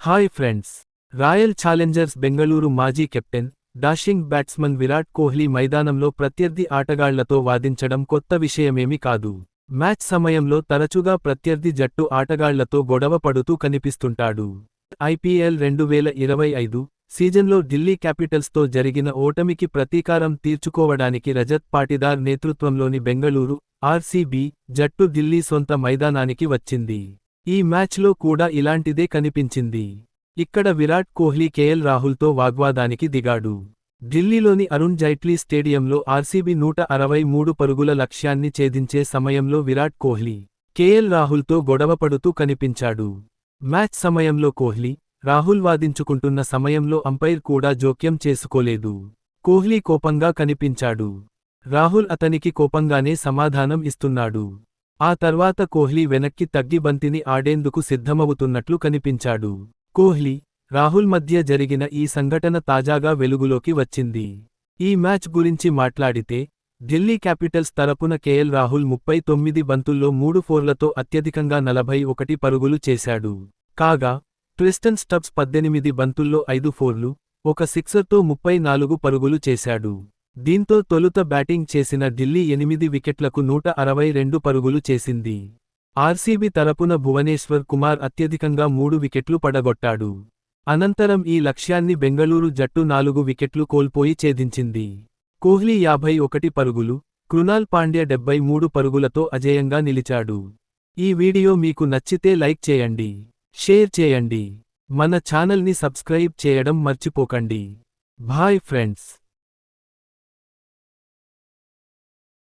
Hi friends Royal Challengers Bengaluru మాజీ captain dashing batsman Virat Kohli మైదానంలో ప్రత్యర్థి ఆటగాళ్ళతో వాదించడం కొత్త విషయమేమి కాదు. మ్యాచ్ సమయంలో తరచుగా ప్రత్యర్థి జట్టు ఆటగాళ్ళతో గొడవ పడుతూ కనిపిస్తుంటాడు. ఐపీఎల్ రెండు వేల ఇరవై ఐదు సీజన్లో ఢిల్లీ క్యాపిటల్స్తో జరిగిన ఓటమికి ప్రతీకారం తీర్చుకోవడానికి రజత్ పాటిదార్ నేతృత్వంలోని బెంగళూరు ఆర్సీబీ జట్టు ఢిల్లీ సొంత మైదానానికి వచ్చింది. ఈ మ్యాచ్లో కూడా ఇలాంటిదే కనిపించింది. ఇక్కడ విరాట్ కోహ్లీ కేఎల్ రాహుల్తో వాగ్వాదానికి దిగాడు. ఢిల్లీలోని అరుణ్ జైట్లీ స్టేడియంలో ఆర్సీబీ నూట అరవై మూడు పరుగుల లక్ష్యాన్ని ఛేదించే సమయంలో విరాట్ కోహ్లీ కేఎల్ రాహుల్తో గొడవపడుతూ కనిపించాడు. మ్యాచ్ సమయంలో కోహ్లీ రాహుల్ వాదించుకుంటున్న సమయంలో అంపైర్ కూడా జోక్యం చేసుకోలేదు. కోహ్లీ కోపంగా కనిపించాడు. రాహుల్ అతనికి కోపంగానే సమాధానం ఇస్తున్నాడు. ఆ తర్వాత కోహ్లీ వెనక్కి తగ్గి బంతిని ఆడేందుకు సిద్ధమవుతున్నట్లు కనిపించాడు. కోహ్లీ రాహుల్ మధ్య జరిగిన ఈ సంఘటన తాజాగా వెలుగులోకి వచ్చింది. ఈ మ్యాచ్ గురించి మాట్లాడితే ఢిల్లీ క్యాపిటల్స్ తరపున కేఎల్ రాహుల్ ముప్పై తొమ్మిది బంతుల్లో మూడు ఫోర్లతో అత్యధికంగా నలభై ఒకటి పరుగులు చేశాడు. కాగా ట్రిస్టన్ స్టబ్స్ పద్దెనిమిది బంతుల్లో ఐదు ఫోర్లు ఒక సిక్సర్తో ముప్పై నాలుగు పరుగులు చేశాడు. దీంతో తొలుత బ్యాటింగ్ చేసిన ఢిల్లీ ఎనిమిది వికెట్లకు నూట అరవై రెండు పరుగులు చేసింది. ఆర్సీబీ తరపున భువనేశ్వర్ కుమార్ అత్యధికంగా మూడు వికెట్లు పడగొట్టాడు. అనంతరం ఈ లక్ష్యాన్ని బెంగళూరు జట్టు నాలుగు వికెట్లు కోల్పోయి ఛేదించింది. కోహ్లీ యాభై ఒకటి పరుగులు కృణాల్ పాండ్య డెబ్బై మూడు పరుగులతో అజేయంగా నిలిచాడు. ఈ వీడియో మీకు నచ్చితే లైక్ చేయండి షేర్ చేయండి మన ఛానల్ని సబ్స్క్రైబ్ చేయడం మర్చిపోకండి. Bye friends.